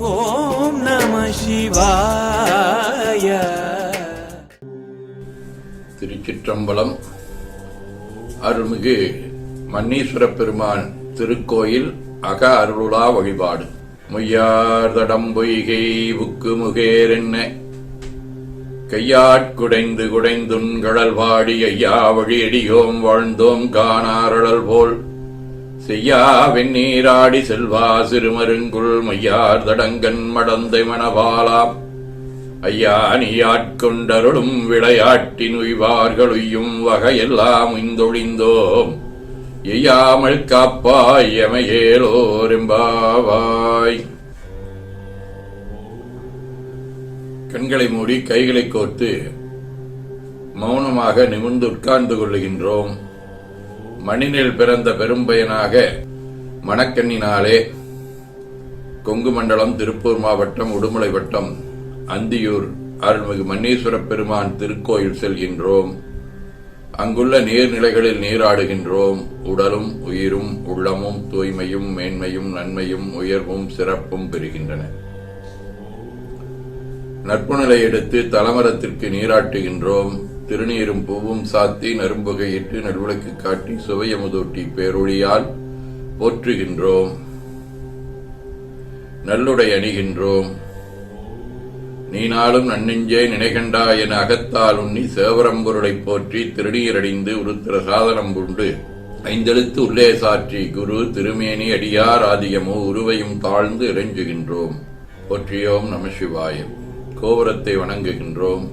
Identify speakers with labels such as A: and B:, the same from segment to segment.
A: ஓம் நம சிவாய.
B: திருச்சிற்றம்பலம். அருள்மிகு மன்னீஸ்வர பெருமான் திருக்கோயில் அக அருளுலா வழிபாடு. மொய்யார்தடம்பொய்கை புக்கு முகேரென்ன கையாட்குடைந்து குடைந்துண்கழல் வாடி ஐயா வழியடியோம் வாழ்ந்தோம் காணாரழல் போல். செய்யா வெந்நீராடி செல்வா சிறுமருங்குள் மையார் தடங்கன் மடந்தை மணவாலாம் ஐயா நீயாட்கொண்டருளும் விளையாட்டின் உய்வார்கள் உய்யும் வகையெல்லாம் இந்தொழிந்தோம் எய்யாமல் காப்பாய் எமையேலோரெம்பாவாய் கண்களை மூடி கைகளை கோர்த்து மௌனமாக நிமிர்ந்து உட்கார்ந்து கொள்ளுகின்றோம். மண்ணினில் பிறந்த பெரும்பயனாக மணக்கண்ணினாலே கொங்கு மண்டலம் திருப்பூர் மாவட்டம் உடுமலை வட்டம் அந்தியூர் அருள்மிகு மன்னீஸ்வர பெருமான் திருக்கோயில் செல்கின்றோம். அங்குள்ள நீர்நிலைகளில் நீராடுகின்றோம். உடலும் உயிரும் உள்ளமும் தூய்மையும் மேன்மையும் நன்மையும் உயர்வும் சிறப்பும் பெறுகின்றன. நட்புநிலை எடுத்து தலமரத்திற்கு நீராட்டுகின்றோம். திருநீரும் பூவும் சாத்தி நரும்புகையிட்டு நல்விளக்கு காட்டி சுவையமுதூட்டி பேரொழியால் போற்றுகின்றோம். நல்லுடை அணிகின்றோம். நீ நாளும் நன்னெஞ்சே நினைகண்டா என அகத்தால் உண்ணி சேவரம்பொருளை போற்றி திருநீரடிந்து உருத்திர சாதனம் உண்டு ஐந்தெழுத்து உள்ளே சாற்றி குரு திருமேனி அடியார் ஆதியமோ உருவையும் தாழ்ந்து இறைஞ்சுகின்றோம். போற்றியோம் நம சிவாயம் கோபுரத்தை வணங்குகின்றோம்.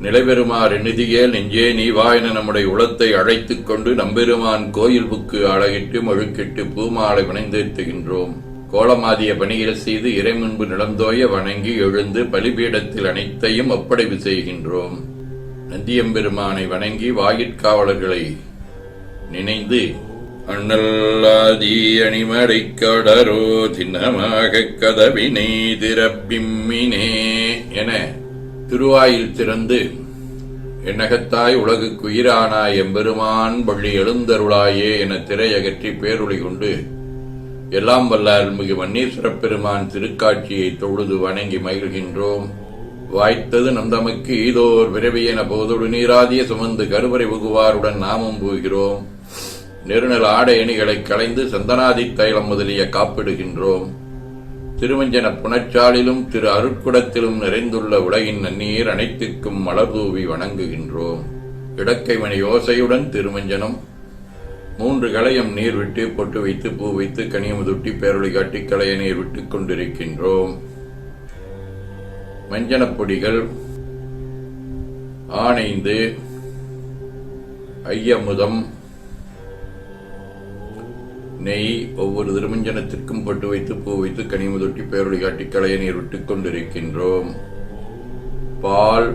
B: நிலைபெறுமாறு நிதியே நெஞ்சே நீவாயின நம்முடைய உளத்தை அழைத்துக் கொண்டு நம்பெருமான் கோயில் புக்கு அழகிட்டு மழுக்கிட்டு பூமாலை வினைந்திருத்துகின்றோம் கோலமாதிய பணிகள் செய்து இறைமுன்பு நிலந்தோய வணங்கி எழுந்து பலிபீடத்தில் அனைத்தையும் ஒப்படைவு செய்கின்றோம். நந்தியம்பெருமானை வணங்கி வாயிற்காவலர்களை நினைந்து அண்ணல்லாதி அணிமறை கடரோ தினமாக கதவினை திறப்பிம்மினே என திருவாயில் திறந்து என்னகத்தாய் உலகுக்கு உயிரானாய் எம்பெருமான் பள்ளி எழுந்தருளாயே என திரையகற்றி பேரொளி கொண்டு எல்லாம் வல்ல அருள்மிகு மன்னீஸ்வரப் பெருமான் திருக்காட்சியை தொழுது வணங்கி மகிழ்கின்றோம். வாய்த்தது நந்தமக்கு ஈதோர் விரவியென போதொடு நீராதிய சுமந்து கருவறை புகுவாருடன் நாமும் போகிறோம். நெருநல் ஆடை அணிகளை களைந்து சந்தனாதி தைலம் முதலிய காப்பிடுகின்றோம். திருவஞ்சன புனச்சாலிலும் திரு அருட்குடத்திலும் நிறைந்துள்ள உலகின் நன்னீர் அனைத்துக்கும் மலர்தூவி வணங்குகின்றோம். இடக்கை மணி யோசையுடன் திருமஞ்சனம். மூன்று களையம் நீர் விட்டு பொட்டு வைத்து பூ வைத்து கனியமுதுட்டி பேரொளி காட்டி களைய நீர் விட்டுக் கொண்டிருக்கின்றோம். மஞ்சனப் பொடிகள் ஆனைந்து ஐயமுதம் நெய் ஒவ்வொரு திருமஞ்சனத்திற்கும் பட்டு வைத்து பூ வைத்து கனிமுதொட்டி பேரொளி காட்டி களைய நீர் விட்டுக் கொண்டிருக்கின்றோம். பால்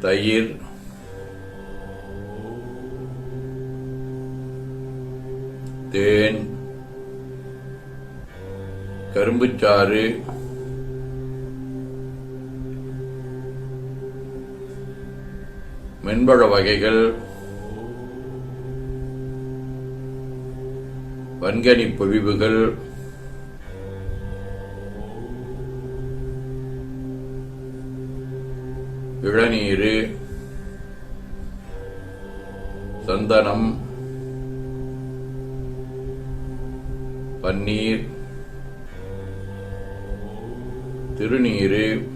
B: தயிர் தேன் கரும்புச்சாறு மென்பழ வகைகள் வன்கனி பொழிவுகள். இளநீர் சந்தனம். பன்னீர். திருநீரு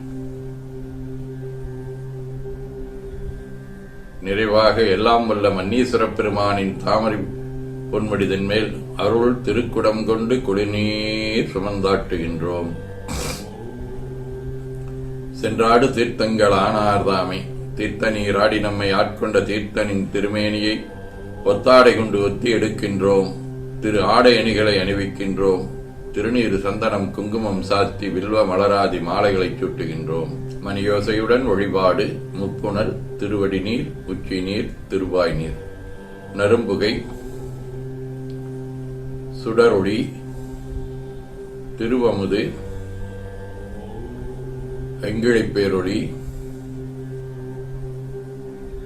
B: நிறைவாக எல்லாம் வல்ல மன்னீஸ்வரப் பெருமானின் தாமரை பொன்மடிதன் மேல் அருள் திருக்குடம் கொண்டு குடிநீர் சுமந்தாட்டுகின்றோம். சென்றாடு தீர்த்தங்கள் ஆனார்தாமை. தீர்த்த நீராடி நம்மை ஆட்கொண்ட தீர்த்தனின் திருமேனியை ஒத்தாடை கொண்டு ஒத்தி எடுக்கின்றோம். திரு ஆடை அணிகளை அணிவிக்கின்றோம். திருநீர் சந்தனம் குங்குமம் சாத்தி வில்வ மலராதி மாலைகளை சுட்டுகின்றோம். மணியோசையுடன் வழிபாடு முப்புணல் திருவடி நீர் உச்சி நீர் திருவாய் நீர் நரும்புகை சுடரொளி திருவமுது அங்கிழைப் பேரொளி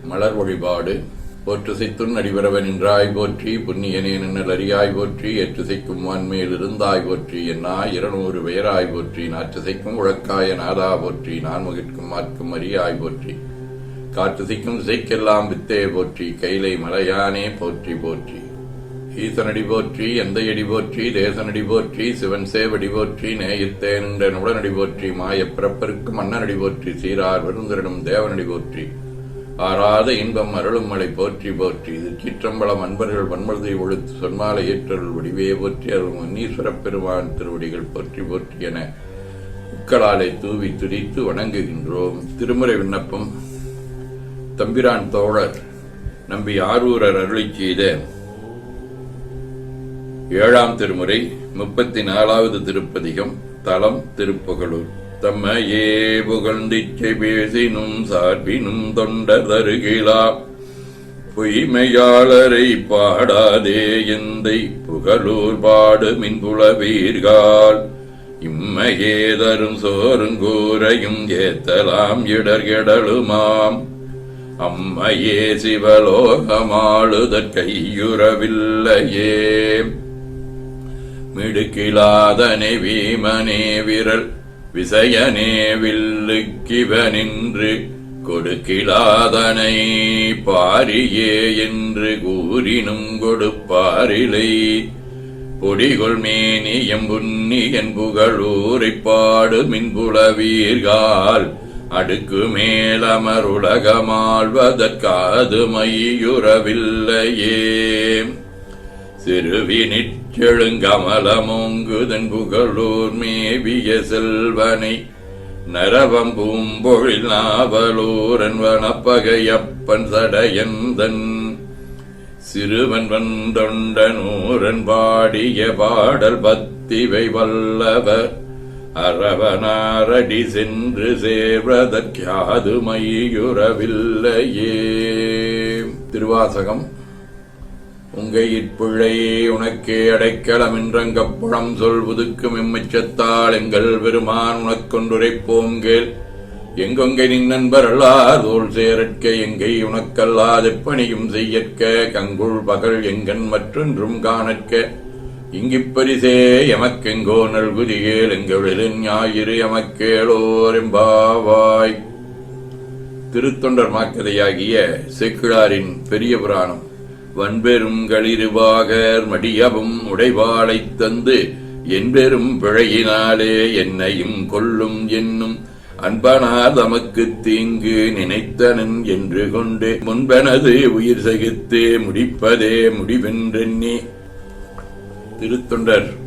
B: மலர் வழிபாடு போற்றுசைத்துன் அடிபரவன் நின்றாய் போற்றி புண்ணியனே நின்னல் அறியாய் போற்றி எற்றுசைக்கும் வான்மேல் இருந்தாய் போற்றி என்னா இருநூறு பெயராய் போற்றி நாற்றுசைக்கும் உழக்காய நாதா போற்றி நான் முகிற்கும் மாற்கும் அறியாய் போற்றி. காற்றுசைக்கும் திசைக்கெல்லாம் வித்தே போற்றி கைலை மலையானே போற்றி போற்றி. ஈசனடி போற்றி எந்தையடி போற்றி தேசனடி போற்றி சிவன் சேவடி போற்றி நேயித்தேன் உடனடி போற்றி மாயப் பிறப்பருக்கு மன்னனடி போற்றி சீரார் விருந்திரனும் தேவனடி போற்றி. ஆறாத இன்பம் அருளும் மலை போற்றி போற்றி இது சிற்றம்பலம் அன்பர்கள் வன்மருதை ஒழுத்து சொன்மாலை ஏற்றருள் வடிவே போற்றி அருள் முன்னீஸ்வரப் பெருமான் திருவடிகள் போற்றி போற்றி என முக்களாலை தூவி துரித்து வணங்குகின்றோம். திருமுறை விண்ணப்பம் தம்பிரான் தோழர் நம்பி ஆரூரர் அருளிச் செய்த ஏழாம் திருமுறை முப்பத்தி நாலாவது திருப்பதிகம் தலம் திருப்புகழூர். தம்மையே புகழ்ந்திச்சை பேசினும் சார்பினும் தொண்டர் தருகிலா. பொய்மையாளரை பாடாதே எந்தை புகழூர் பாடு மின்புலவீர்கால் இம்மையே தரும் சோறுங்கூரையும் ஏத்தலாம் இடர்கெடலுமாம் அம்மையே சிவலோகமாளுதற்கையுறவில்லையே மிடுக்கிலாதனை வீமனே விரல் விசயனே வில்லுக்கிவனின்று கொடுக்கிலாதனை பாரியே என்று கூறினும் கொடுப்பாரிலை. பொடிகொள் மேனியம் புன்னியன் புகழூரை பாடு மின்புலவீர்கால் அடுக்கு மேலமருலகமாழ்வதற்காது மையுறவில்லையே. சிறுவினிச்செழுங்கமலமோங்குதன் புகழூர் மேவிய செல்வனை நரவம் பூம்பொழில் நாவலூரன் வனப்பகையப்பன் சடையந்தன் சிறுவன் வந்தொண்டனூரன் பாடிய பாடல் பத்திவை வல்லவர் அரவனாரடி சென்று சேர்வதற்காது மையுறவில்லையே திருவாசகம் உங்கையிற்பிழையே உனக்கே அடைக்கலம் என்றங்கப்பழம் சொல் புதுக்கும் எம்மிச்சத்தால் எங்கள் பெருமான் உனக்கொண்டுரைப்போங்கேல் எங்கொங்கை நின் நண்பர் அல்லார் தோல் சேரற்க எங்கை உனக்கல்லாதெப்பணியும் செய்யற்க கங்குள் பகல் எங்கன் மற்றொன்றும் காணற்க. இங்கிப்பரிசே எமக்கெங்கோ நல்குதியேல் எங்களின் ஞாயிறு எமக்கேளோரெம்பாவாய் திருத்தொண்டர் மாக்கதையாகிய சேக்கிழாரின் பெரிய புராணம். வன்பெரும் களிருவாகர் மடியவும் உடைவாளைத் தந்து என்பெரும் பிழையினாலே என்னையும் கொல்லும் என்னும் அன்பனார் தமக்கு தீங்கு நினைத்தனன் என்று கொண்டு முன்பனது உயிர் சகித்து முடிப்பதே முடிவென்றெண்ணி. திருத்தொண்டர்.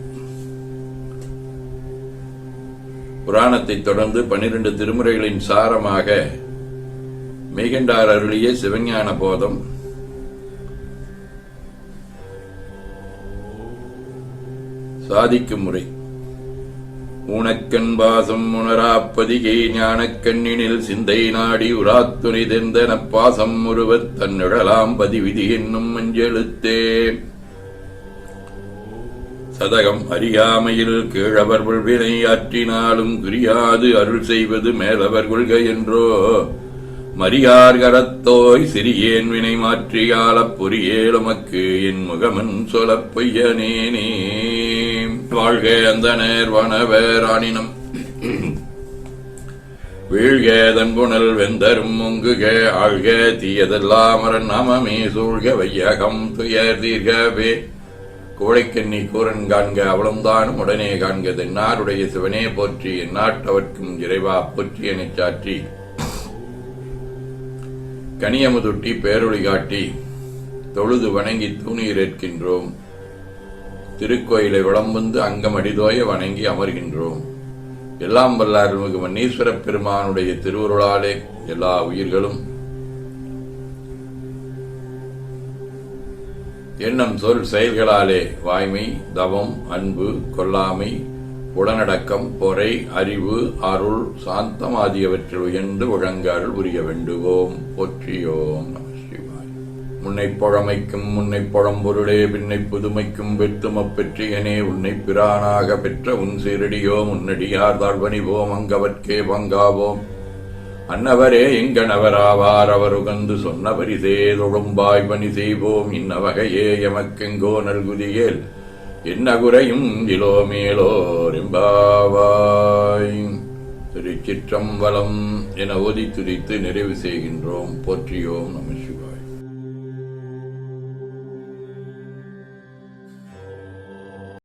B: புராணத்தைத் தொடர்ந்து பனிரெண்டு திருமுறைகளின் சாரமாக மேகண்டார் அருளிய சிவஞான போதம் சாதிக்கும் முறை. ஊனக்கண் பாசம் உணராப்பதிகை ஞானக்கண்ணினில் சிந்தை நாடி உராத்துணி தெந்தன பாசம் ஒருவர் தன்னிடலாம் பதிவிதி என்னும் மஞ்செழுத்தே. சதகம் அறியாமையில் கீழவர் வினை ஆற்றினாலும் குறியாது அருள் செய்வது மேலவர் கொள்கை என்றோ. மரியார் கரத்தோய் சிறியேன் வினை மாற்றியாலப் பொறியேலுமக்கு என் முகமன் சொலப் பொய்யனேனே. வாழ்க அந்த நேர் வனவேராணினம் வீழ்க தன்புணல் வெந்தரும் முங்குக ஆழ்க தீயதெல்லாமரன் நாமமே சூழ்க வையகம் துயர் தீர்கவே. கோழைக்கண்ணி கூரன் காண்க அவளும்தானும் உடனே காண்க தென்னாருடைய சிவனே போற்றி நாட்டவர்க்கும் இறைவா போற்றி எனச் சாற்றி. கனியமுதுட்டி பேரொழி காட்டி தொழுது வணங்கி தூணீர் திருக்கோயிலை திருக்கோயிலை விளம்புந்து அங்கம் அடிதோய வணங்கி அமர்கின்றோம். எல்லாம் வல்ல அருள்மிகு மன்னீஸ்வர பெருமானுடைய திருவுருளாலே எல்லா உயிர்களும். எண்ணம் சொல் செயல்களாலே வாய்மை தவம் அன்பு கொல்லாமை உடனடக்கம் பொறை அறிவு அருள் சாந்தம் ஆகியவற்றில் உயர்ந்து ஒழங்கால் உரிய வேண்டுவோம். போற்றியோம். உன்னை பழமைக்கும் உன்னை பழம்பொருளே பின்னை புதுமைக்கும் வெத்துமப் பெற்றியனே உன்னை பிரானாக பெற்ற உன் சீரடியோ முன்னடியார் தாழ்வணிவோம் அங்கவற்கே பங்காவோம். அன்னவரே எங்கனவராவார் அவர் உகந்து சொன்னவரிதே தொழும்பாய் பணி செய்வோம். இன்னவகையே எமக்கெங்கோ நல்குதியேல் என்ன குறையும் இலோ மேலோ ரிம்பாவாய். திருச்சிற்றம்பலம் என ஒதி துதித்து நிறைவு செய்கின்றோம். போற்றியோம் நம